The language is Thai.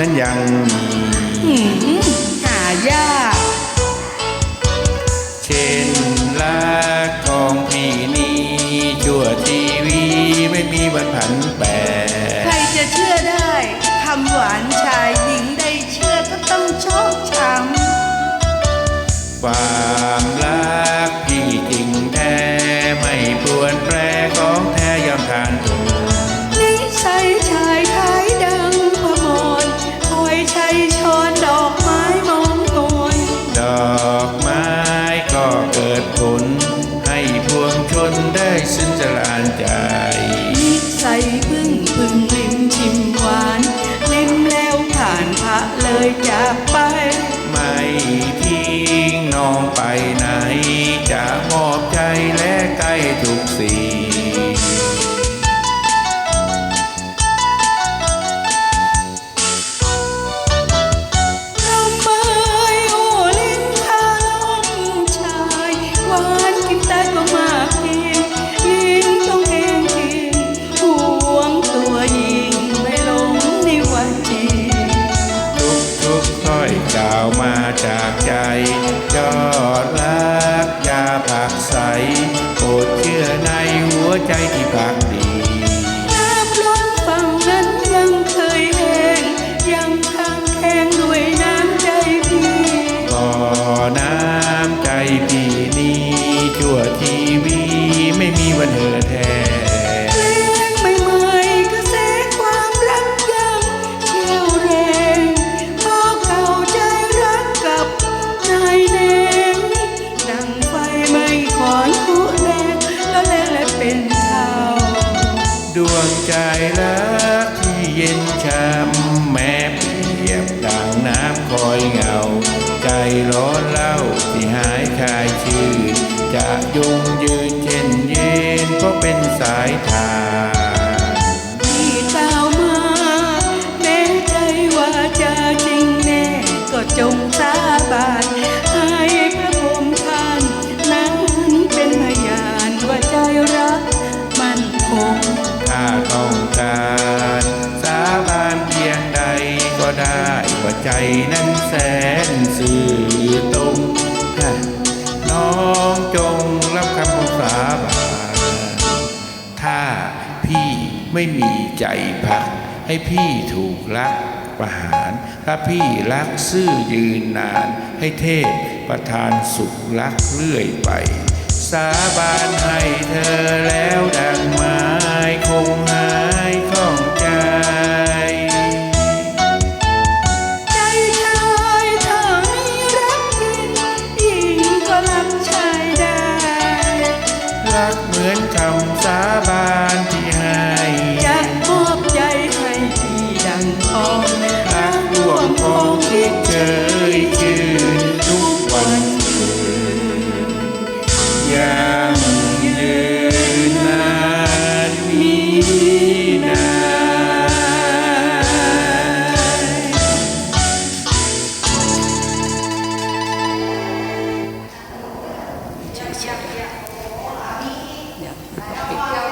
นั้นยังมีหายาก เช่นไร พึ่งลิ้มชิมหวานลิ้มแล้วผ่านพระเลยจากไป ไม่ทิ้งน้องไปไหนจะมอ da da ร้อนเล่าสิหายคายชื่อ จะยุ่งยืนเช่นเย็นก็เป็นสายทาง็ได้ว่าใจนั้นแสนสื่อตรงน้องจงรับคำของสาบานถ้าพี่ไม่มีใจพัก ให้พี่ถูกลักประหาร ถ้าพี่รักซื่อยืนนาน ให้เทพประทานสุขรักเรื่อยไป สาบานให้เธอแล้วดังไม้คง งท้องรักร่วมพองที่เคยเจอ